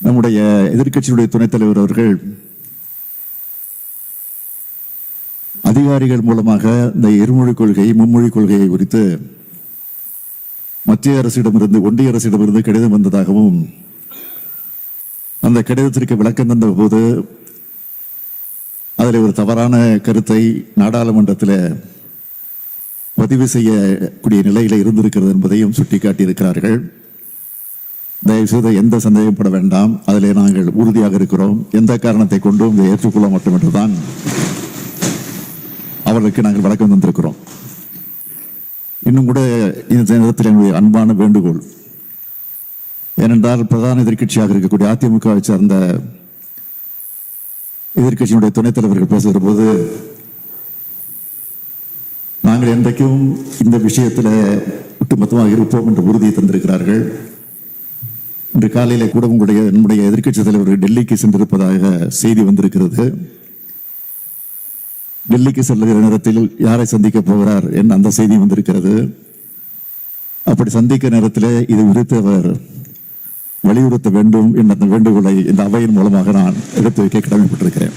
நம்முடைய எதிர்க்கட்சியினுடைய துணைத் தலைவர் அவர்கள் அதிகாரிகள் மூலமாக இந்த இருமொழிக் கொள்கை மும்மொழி கொள்கையை குறித்து மத்திய அரசிடமிருந்து ஒன்றிய அரசிடமிருந்து கடிதம் வந்ததாகவும் அந்த கடிதத்திற்கு விளக்கம் தந்த போது அதில் ஒரு தவறான கருத்தை நாடாளுமன்றத்தில் பதிவு செய்யக்கூடிய நிலையில் இருந்திருக்கிறது என்பதையும் சுட்டிக்காட்டியிருக்கிறார்கள். தயவுசெய்து எந்த சந்தேகப்பட வேண்டாம். அதிலே நாங்கள் உறுதியாக இருக்கிறோம். எந்த காரணத்தை கொண்டும் இதை ஏற்றுக்கொள்ள மட்டும் என்றுதான் அவர்களுக்கு நாங்கள் வழக்கம் தந்திருக்கிறோம். இன்னும் கூட இந்த நேரத்தில் எங்களுடைய அன்பான வேண்டுகோள். ஏனென்றால் பிரதான எதிர்க்கட்சியாக இருக்கக்கூடிய அதிமுகவை சார்ந்த எதிர்கட்சியினுடைய துணைத் தலைவர்கள் பேசுகிற போது நாங்கள் என்றைக்கும் இந்த விஷயத்தில் ஒட்டுமொத்தமாக இருப்போம் என்ற உறுதியை தந்திருக்கிறார்கள். இன்று காலையில கூட உங்களுடைய நம்முடைய எதிர்க்கட்சி தலைவர் டெல்லிக்கு சென்றிருப்பதாக செய்தி வந்திருக்கிறது. டெல்லிக்கு செல்லுகிற நேரத்தில் யாரை சந்திக்க போகிறார் என் அந்த செய்தி வந்திருக்கிறது. அப்படி சந்திக்க நேரத்தில் இது குறித்து அவர் வலியுறுத்த வேண்டும் என்ற அந்த வேண்டுகோளை இந்த அவையின் மூலமாக நான் எடுத்து வைக்க கடமைப்பட்டிருக்கிறேன்.